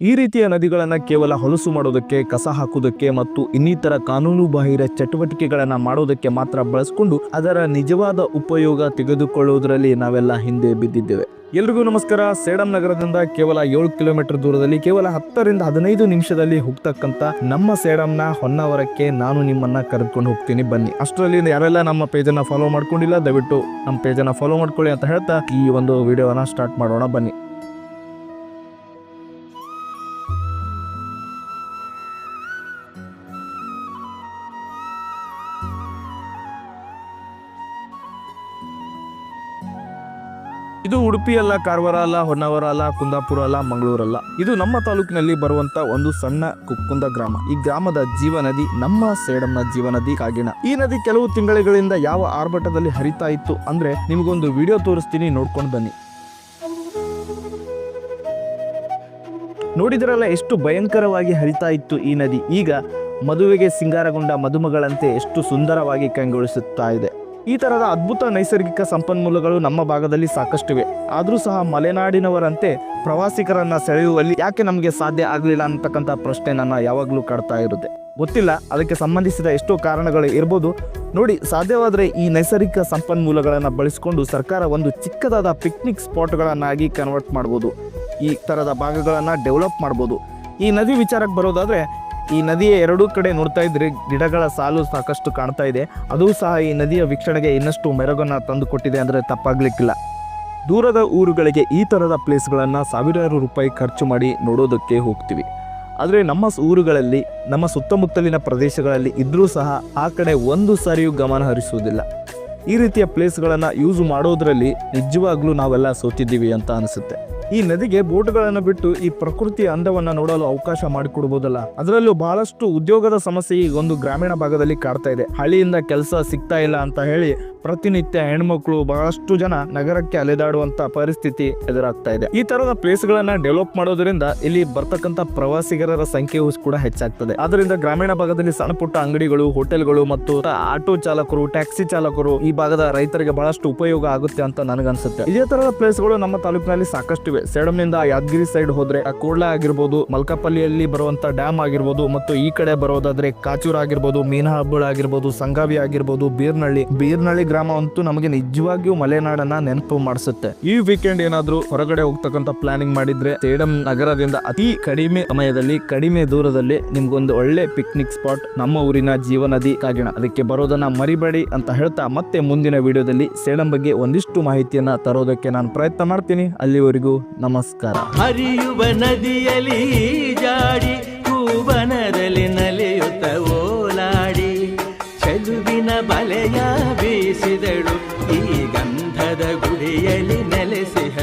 ಈ ರೀತಿಯ ನದಿಗಳನ್ನು ಕೇವಲ ಹೊಲಸು ಮಾಡೋದಕ್ಕೆ, ಕಸ ಹಾಕುವುದಕ್ಕೆ ಮತ್ತು ಇನ್ನಿತರ ಕಾನೂನು ಬಾಹಿರ ಚಟುವಟಿಕೆಗಳನ್ನು ಮಾಡೋದಕ್ಕೆ ಮಾತ್ರ ಬಳಸಿಕೊಂಡು ಅದರ ನಿಜವಾದ ಉಪಯೋಗ ತೆಗೆದುಕೊಳ್ಳುವುದರಲ್ಲಿ ನಾವೆಲ್ಲ ಹಿಂದೆ ಬಿದ್ದಿದ್ದೇವೆ. ಎಲ್ರಿಗೂ ನಮಸ್ಕಾರ. ಸೇಡಂ ನಗರದಿಂದ ಕೇವಲ ಏಳು ಕಿಲೋಮೀಟರ್ ದೂರದಲ್ಲಿ ಕೇವಲ ಹತ್ತರಿಂದ ಹದಿನೈದು ನಿಮಿಷದಲ್ಲಿ ಹೋಗ್ತಕ್ಕಂಥ ನಮ್ಮ ಸೇಡಂನ ಹೊನ್ನಾವರಕ್ಕೆ ನಾನು ನಿಮ್ಮನ್ನ ಕರೆದುಕೊಂಡು ಹೋಗ್ತೀನಿ. ಬನ್ನಿ. ಅಷ್ಟರಲ್ಲಿ ಯಾರೆಲ್ಲ ನಮ್ಮ ಪೇಜನ್ನು ಫಾಲೋ ಮಾಡ್ಕೊಂಡಿಲ್ಲ, ದಯವಿಟ್ಟು ನಮ್ಮ ಪೇಜನ್ನು ಫಾಲೋ ಮಾಡ್ಕೊಳ್ಳಿ ಅಂತ ಹೇಳ್ತಾ ಈ ಒಂದು ವಿಡಿಯೋನ ಸ್ಟಾರ್ಟ್ ಮಾಡೋಣ. ಬನ್ನಿ. ಇದು ಉಡುಪಿ ಅಲ್ಲ, ಕಾರವಾರ ಅಲ್ಲ, ಹೊನ್ನಾವರ ಅಲ್ಲ, ಕುಂದಾಪುರ ಅಲ್ಲ ಮಂಗಳೂರಲ್ಲ ಇದು ನಮ್ಮ ತಾಲೂಕಿನಲ್ಲಿ ಬರುವಂತ ಒಂದು ಸಣ್ಣ ಕುಕ್ಕುಂದ ಗ್ರಾಮ. ಈ ಗ್ರಾಮದ ಜೀವ ನದಿ ನಮ್ಮ ಸೇಡಂನ ಜೀವ ನದಿ ಕಾಗಿಣ. ಈ ನದಿ ಕೆಲವು ತಿಂಗಳುಗಳಿಂದ ಯಾವ ಆರ್ಭಟದಲ್ಲಿ ಹರಿತಾ ಇತ್ತು ಅಂದ್ರೆ ನಿಮಗೊಂದು ವಿಡಿಯೋ ತೋರಿಸ್ತೀನಿ, ನೋಡ್ಕೊಂಡು ಬನ್ನಿ. ನೋಡಿದ್ರಲ್ಲ ಎಷ್ಟು ಭಯಂಕರವಾಗಿ ಹರಿತಾ ಇತ್ತು ಈ ನದಿ. ಈಗ ಮದುವೆಗೆ ಸಿಂಗಾರಗೊಂಡ ಮದುಮಗಳಂತೆ ಎಷ್ಟು ಸುಂದರವಾಗಿ ಕಂಗೊಳಿಸುತ್ತಾ ಇದೆ. ಈ ತರಹದ ಅದ್ಭುತ ನೈಸರ್ಗಿಕ ಸಂಪನ್ಮೂಲಗಳು ನಮ್ಮ ಭಾಗದಲ್ಲಿ ಸಾಕಷ್ಟಿವೆ. ಆದರೂ ಸಹ ಮಲೆನಾಡಿನವರಂತೆ ಪ್ರವಾಸಿಗರನ್ನ ಸೆಳೆಯುವಲ್ಲಿ ಯಾಕೆ ನಮಗೆ ಸಾಧ್ಯ ಆಗಲಿಲ್ಲ ಅಂತಕ್ಕಂಥ ಪ್ರಶ್ನೆ ನನ್ನ ಯಾವಾಗಲೂ ಕಾಡ್ತಾ ಇರುತ್ತೆ. ಗೊತ್ತಿಲ್ಲ, ಅದಕ್ಕೆ ಸಂಬಂಧಿಸಿದ ಎಷ್ಟೋ ಕಾರಣಗಳು ಇರ್ಬೋದು. ನೋಡಿ, ಸಾಧ್ಯವಾದರೆ ಈ ನೈಸರ್ಗಿಕ ಸಂಪನ್ಮೂಲಗಳನ್ನು ಬಳಸಿಕೊಂಡು ಸರ್ಕಾರ ಒಂದು ಚಿಕ್ಕದಾದ ಪಿಕ್ನಿಕ್ ಸ್ಪಾಟ್ಗಳನ್ನಾಗಿ ಕನ್ವರ್ಟ್ ಮಾಡ್ಬೋದು. ಈ ಥರದ ಭಾಗಗಳನ್ನು ಡೆವಲಪ್ ಮಾಡ್ಬೋದು. ಈ ನದಿ ವಿಚಾರಕ್ಕೆ ಬರೋದಾದರೆ ಈ ನದಿಯ ಎರಡೂ ಕಡೆ ನೋಡ್ತಾ ಇದ್ರೆ ಗಿಡಗಳ ಸಾಲು ಸಾಕಷ್ಟು ಕಾಣ್ತಾ ಇದೆ. ಅದು ಸಹ ಈ ನದಿಯ ವೀಕ್ಷಣೆಗೆ ಇನ್ನಷ್ಟು ಮೆರಗನ್ನು ತಂದುಕೊಟ್ಟಿದೆ ಅಂದರೆ ತಪ್ಪಾಗ್ಲಿಕ್ಕಿಲ್ಲ. ದೂರದ ಊರುಗಳಿಗೆ ಈ ಥರದ ಪ್ಲೇಸ್ಗಳನ್ನು ಸಾವಿರಾರು ರೂಪಾಯಿ ಖರ್ಚು ಮಾಡಿ ನೋಡೋದಕ್ಕೆ ಹೋಗ್ತೀವಿ. ಆದರೆ ನಮ್ಮ ಊರುಗಳಲ್ಲಿ, ನಮ್ಮ ಸುತ್ತಮುತ್ತಲಿನ ಪ್ರದೇಶಗಳಲ್ಲಿ ಇದ್ದರೂ ಸಹ ಆ ಕಡೆ ಒಂದು ಸಾರಿಯೂ ಗಮನ ಹರಿಸುವುದಿಲ್ಲ. ಈ ರೀತಿಯ ಪ್ಲೇಸ್ಗಳನ್ನು ಯೂಸ್ ಮಾಡೋದ್ರಲ್ಲಿ ನಿಜವಾಗ್ಲೂ ನಾವೆಲ್ಲ ಸೋತಿದ್ದೀವಿ ಅಂತ ಅನಿಸುತ್ತೆ. ಈ ನದಿಗೆ ಬೋಟ್ಗಳನ್ನು ಬಿಟ್ಟು ಈ ಪ್ರಕೃತಿಯ ಅಂದವನ್ನು ನೋಡಲು ಅವಕಾಶ ಮಾಡಿಕೊಡ್ಬೋದಲ್ಲ? ಅದರಲ್ಲೂ ಬಹಳಷ್ಟು ಉದ್ಯೋಗದ ಸಮಸ್ಯೆ ಈ ಒಂದು ಗ್ರಾಮೀಣ ಭಾಗದಲ್ಲಿ ಕಾಡ್ತಾ ಇದೆ. ಹಳ್ಳಿಯಿಂದ ಕೆಲಸ ಸಿಗ್ತಾ ಇಲ್ಲ ಅಂತ ಹೇಳಿ ಪ್ರತಿನಿತ್ಯ ಹೆಣ್ಮಕ್ಳು ಬಹಳಷ್ಟು ಜನ ನಗರಕ್ಕೆ ಅಲೆದಾಡುವಂತ ಪರಿಸ್ಥಿತಿ ಎದುರಾಗ್ತಾ ಇದೆ. ಈ ತರದ ಪ್ಲೇಸ್ಗಳನ್ನ ಡೆವಲಪ್ ಮಾಡೋದ್ರಿಂದ ಇಲ್ಲಿ ಬರ್ತಕ್ಕಂತ ಪ್ರವಾಸಿಗರ ಸಂಖ್ಯೆಯು ಕೂಡ ಹೆಚ್ಚಾಗ್ತದೆ. ಅದರಿಂದ ಗ್ರಾಮೀಣ ಭಾಗದಲ್ಲಿ ಸಣ್ಣ ಪುಟ್ಟ ಅಂಗಡಿಗಳು, ಹೋಟೆಲ್ಗಳು ಮತ್ತು ಆಟೋ ಚಾಲಕರು, ಟ್ಯಾಕ್ಸಿ ಚಾಲಕರು ಈ ಭಾಗದ ರೈತರಿಗೆ ಬಹಳಷ್ಟು ಉಪಯೋಗ ಆಗುತ್ತೆ ಅಂತ ನನಗನ್ಸುತ್ತೆ. ಇದೇ ತರದ ಪ್ಲೇಸ್ಗಳು ನಮ್ಮ ತಾಲೂಕಿನಲ್ಲಿ ಸಾಕಷ್ಟಿವೆ ಸೇಡಂನಿಂದ ಯಾದಗಿರಿ ಸೈಡ್ ಹೋದ್ರೆ ಕೋಡ್ಲ ಆಗಿರ್ಬೋದು, ಮಲ್ಕಪಲ್ಲಿಯಲ್ಲಿ ಬರುವಂತ ಡ್ಯಾಮ್ ಆಗಿರ್ಬೋದು ಮತ್ತು ಈ ಕಡೆ ಬರೋದಾದ್ರೆ ಕಾಚೂರ್ ಆಗಿರ್ಬೋದು, ಮೀನಹಬ್ಬಳ ಆಗಿರ್ಬೋದು, ಸಂಗಾವಿ ಆಗಿರ್ಬೋದು, ಬೀರ್ನಳ್ಳಿ. ಬೀರ್ನಳ್ಳಿ ಗ್ರಾಮ ಅಂತೂ ನಮಗೆ ನಿಜವಾಗಿಯೂ ಮಲೆನಾಡನ್ನ ನೆನಪು ಮಾಡಿಸುತ್ತೆ. ಈ ವೀಕೆಂಡ್ ಏನಾದ್ರೂ ಹೊರಗಡೆ ಹೋಗ್ತಕ್ಕಂತ ಪ್ಲಾನಿಂಗ್ ಮಾಡಿದ್ರೆ ಸೇಡಂ ನಗರದಿಂದ ಅತಿ ಕಡಿಮೆ ಸಮಯದಲ್ಲಿ, ಕಡಿಮೆ ದೂರದಲ್ಲಿ ನಿಮ್ಗೊಂದು ಒಳ್ಳೆ ಪಿಕ್ನಿಕ್ ಸ್ಪಾಟ್ ನಮ್ಮ ಊರಿನ ಜೀವನದಿ ಕಾಗಿಣ. ಅದಕ್ಕೆ ಬರೋದನ್ನ ಮರಿಬೇಡಿ ಅಂತ ಹೇಳ್ತಾ ಮತ್ತೆ ಮುಂದಿನ ವಿಡಿಯೋದಲ್ಲಿ ಸೇಡಂ ಬಗ್ಗೆ ಒಂದಿಷ್ಟು ಮಾಹಿತಿಯನ್ನ ತರೋದಕ್ಕೆ ನಾನು ಪ್ರಯತ್ನ ಮಾಡ್ತೀನಿ. ಅಲ್ಲಿವರೆಗೂ ನಮಸ್ಕಾರ. ಹರಿಯುವ ನದಿಯಲ್ಲಿ ಜಾಡಿ ಕೂವನದಲ್ಲಿ ನಲಿಯುತ್ತ ಓಲಾಡಿ, ಚದುವಿನ ಬಲೆಯ ಬೀಸಿದಳು, ಈ ಗಂಧದ ಗುಡಿಯಲ್ಲಿ ನೆಲೆಸಿಹಳು.